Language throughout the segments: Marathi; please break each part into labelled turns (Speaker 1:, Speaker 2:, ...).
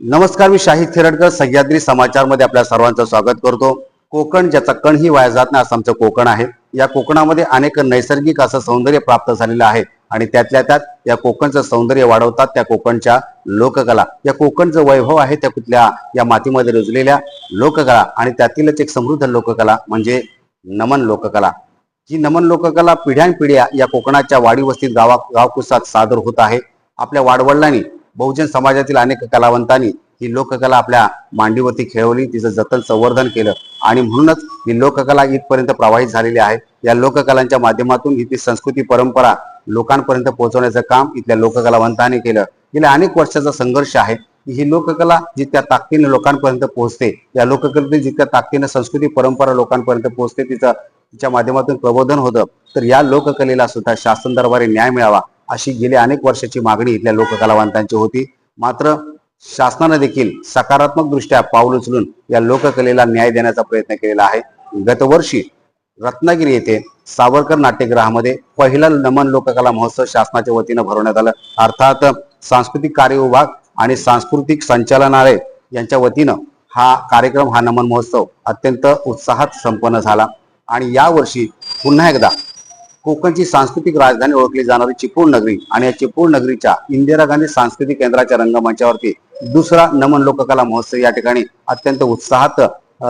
Speaker 1: नमस्कार मी शाहिद खेरडकर सह्याद्री समाचारमध्ये आपल्या सर्वांचं स्वागत करतो. कोकण ज्याचा कणही वाया जात नाही असं आमचं कोकण आहे. या कोकणामध्ये अनेक नैसर्गिक असं सौंदर्य प्राप्त झालेलं आहे आणि त्यातल्या त्यात या कोकणचं सौंदर्य वाढवतात त्या कोकणच्या लोककला. या कोकणचं वैभव आहे त्या कुठल्या या मातीमध्ये रुजलेल्या लोककला आणि त्यातीलच एक समृद्ध लोककला म्हणजे नमन लोककला. ही नमन लोककला पिढ्यानपिढ्या या कोकणाच्या वाडी वस्तीत गावा गावकुसात सादर होत आहे. आपल्या वाडवडिलांनी बहुजन समाजातील अनेक कलावंतांनी ही लोककला आपल्या मांडीवरती खेळवली तिचं जतन संवर्धन केलं. आणि म्हणूनच ही लोककला इथपर्यंत प्रवाहित झालेली आहे. या लोककलांच्या माध्यमातून इथली संस्कृती परंपरा लोकांपर्यंत पोहोचवण्याचं काम इथल्या लोककलावंतांनी केलं. गेल्या अनेक वर्षाचा संघर्ष आहे. ही लोककला जितक्या ताकदीने लोकांपर्यंत पोहोचते या लोककलेतील जितक्या ताकदीने संस्कृती परंपरा लोकांपर्यंत पोहोचते तिचं तिच्या माध्यमातून प्रबोधन होतं. तर या लोककलेला सुद्धा शासन दरबारी न्याय मिळावा. अशी गेली अनेक वर्षाची मागणी इथल्या लोककलावंतांची होती. मात्र शासनानं देखील सकारात्मक दृष्ट्या पाऊल उचलून या लोककलेला न्याय देण्याचा प्रयत्न केलेला आहे. गतवर्षी रत्नागिरी येथे सावरकर नाट्यगृहामध्ये पहिला नमन लोककला महोत्सव शासनाच्या वतीनं भरवण्यात आलं. अर्थात सांस्कृतिक कार्य विभाग आणि सांस्कृतिक संचालनालय यांच्या वतीनं हा कार्यक्रम हा नमन महोत्सव अत्यंत उत्साहात संपन्न झाला. आणि यावर्षी पुन्हा एकदा कोकणची सांस्कृतिक राजधानी ओळखली जाणारी चिपळूण नगरी आणि या चिपळूण नगरीच्या इंदिरा गांधी सांस्कृतिक केंद्राच्या रंगमंचावरती दुसरा नमन लोककला महोत्सव या ठिकाणी अत्यंत उत्साहात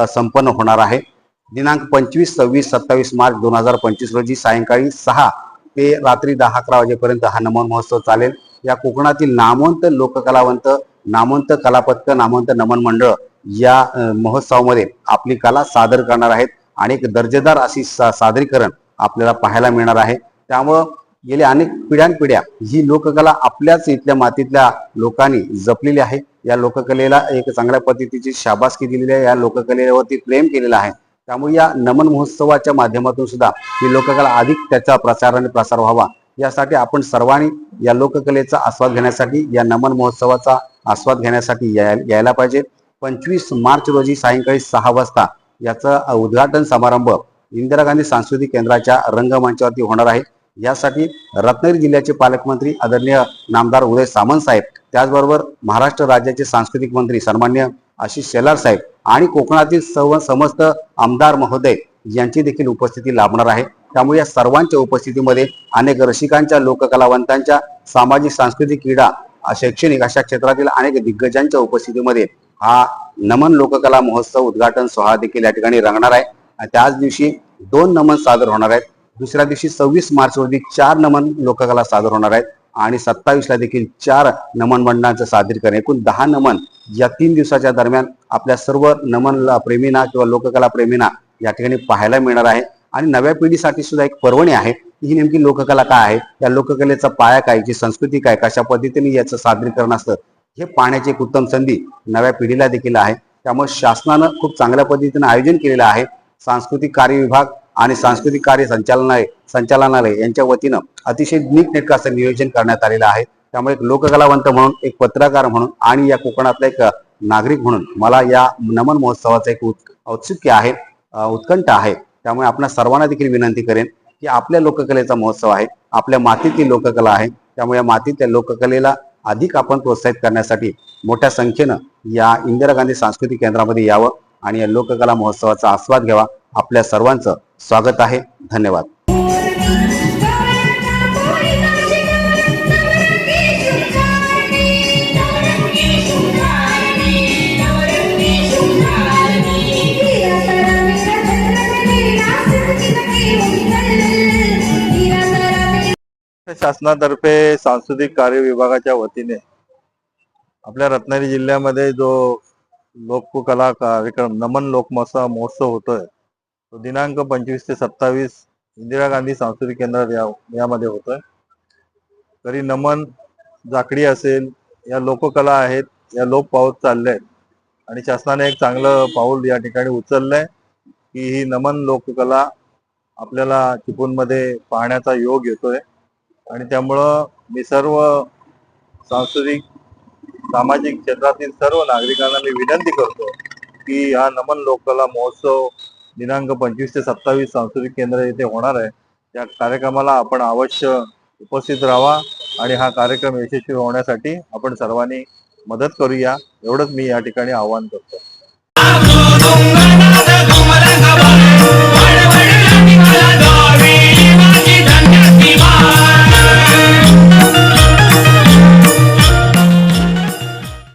Speaker 1: संपन्न होणार आहे. दिनांक पंचवीस सव्वीस सत्तावीस मार्च दोन हजार पंचवीस रोजी सायंकाळी सहा ते रात्री दहा अकरा वाजेपर्यंत हा नमन महोत्सव चालेल. या कोकणातील नामवंत लोककलावंत नामवंत कलापथक नामवंत नमन मंडळ या महोत्सवामध्ये आपली कला सादर करणार आहेत. आणि एक दर्जेदार अशी सा- सादरीकरण आपल्याला पाहायला मिळणार आहे. त्यामुळं गेल्या अनेक पिढ्यानपिढ्या ही लोककला आपल्याच इथल्या मातीतल्या लोकांनी जपलेली आहे. या लोककलेला एक चांगल्या पद्धतीची शाबासकी दिलेली आहे. या लोककलेवरती प्रेम केलेला आहे. त्यामुळे या नमन महोत्सवाच्या माध्यमातून सुद्धा ही लोककला अधिक त्याचा प्रचार आणि प्रसार व्हावा. यासाठी आपण सर्वांनी या लोककलेचा आस्वाद घेण्यासाठी या नमन महोत्सवाचा आस्वाद घेण्यासाठी याय- यायला पाहिजे. पंचवीस मार्च रोजी सायंकाळी सहा वाजता याचा उद्घाटन समारंभ इंदिरा गांधी सांस्कृतिक केंद्राच्या रंगमंचावरती होणार आहे. यासाठी रत्नागिरी जिल्ह्याचे पालकमंत्री आदरणीय नामदार उदय सामंत साहेब त्याचबरोबर महाराष्ट्र राज्याचे सांस्कृतिक मंत्री सन्मान्य आशिष शेलार साहेब आणि कोकणातील सर्व समस्त आमदार महोदय यांची देखील उपस्थिती लाभणार आहे. त्यामुळे या सर्वांच्या उपस्थितीमध्ये अनेक रसिकांच्या लोककलावंतांच्या सामाजिक सांस्कृतिक क्रीडा शैक्षणिक अशा क्षेत्रातील अनेक दिग्गजांच्या उपस्थितीमध्ये हा नमन लोककला महोत्सव उद्घाटन सोहळा देखील या ठिकाणी रंगणार आहे. त्याच दिवशी दोन नमन सादर होणार आहेत. दुसऱ्या दिवशी सव्वीस मार्च रोजी चार नमन लोककला सादर होणार आहेत. आणि सत्तावीसला देखील चार नमन मंडळांचं सादरीकरण. एकूण दहा नमन या तीन दिवसाच्या दरम्यान आपल्या सर्व नमन प्रेमींना किंवा लोककला प्रेमींना या ठिकाणी पाहायला मिळणार आहे. आणि नव्या पिढीसाठी सुद्धा एक पर्वणी आहे. ही नेमकी लोककला काय आहे? या लोककलेचा पाया काय जी संस्कृती काय कशा पद्धतीने याचं सादरीकरण असतं? हे पाहण्याची एक उत्तम संधी नव्या पिढीला देखील आहे. त्यामुळे शासनानं खूप चांगल्या पद्धतीने आयोजन केलेलं आहे. सांस्कृतिक कार्य विभाग आणि सांस्कृतिक कार्य संचालनालय संचालनालय यांच्या वतीनं अतिशय नीटनेटकं असं नियोजन करण्यात आलेलं आहे. त्यामुळे एक लोककलावंत म्हणून एक पत्रकार म्हणून आणि या कोकणातला एक नागरिक म्हणून मला या नमन महोत्सवाचं एक उत्- औत्सुक्य आहे उत्कंठ आहे. त्यामुळे आपण सर्वांना देखील विनंती करेन की आपल्या लोककलेचा महोत्सव आहे आपल्या मातीतली लोककला आहे. त्यामुळे या मातीतल्या लोककलेला अधिक आपण प्रोत्साहित करण्यासाठी मोठ्या संख्येनं या इंदिरा गांधी सांस्कृतिक केंद्रामध्ये यावं. आणि या लोककला महोत्सवाचा आस्वाद घ्यावा. आपल्या सर्वांचं स्वागत आहे. धन्यवाद.
Speaker 2: शासनातर्फे सांस्कृतिक कार्य विभागाच्या वतीने आपल्या रत्नागिरी जिल्ह्यामध्ये जो लोककला कार्यक्रम नमन लोकमसा महोत्सव होतोय. तो दिनांक पंचवीस ते सत्तावीस इंदिरा गांधी सांस्कृतिक केंद्रात या यामध्ये होतोय. तरी नमन जाकडी असेल या लोककला आहेत या लोप पावत चालल्या आहेत आणि शासनाने एक चांगलं पाऊल या ठिकाणी उचललंय की ही नमन लोककला आपल्याला चिपळूणमध्ये पाहण्याचा योग येतोय. आणि त्यामुळं मी सर्व सांस्कृतिक सामाजिक क्षेत्रातील सर्व नागरिकांना मी विनंती करतो की हा नमन लोककला महोत्सव दिनांक पंचवीस ते सत्तावीस सांस्कृतिक केंद्र येथे होणार आहे. त्या कार्यक्रमाला आपण अवश्य उपस्थित राहा आणि हा कार्यक्रम यशस्वी होण्यासाठी आपण सर्वांनी मदत करूया. एवढंच मी या ठिकाणी आवाहन करतो.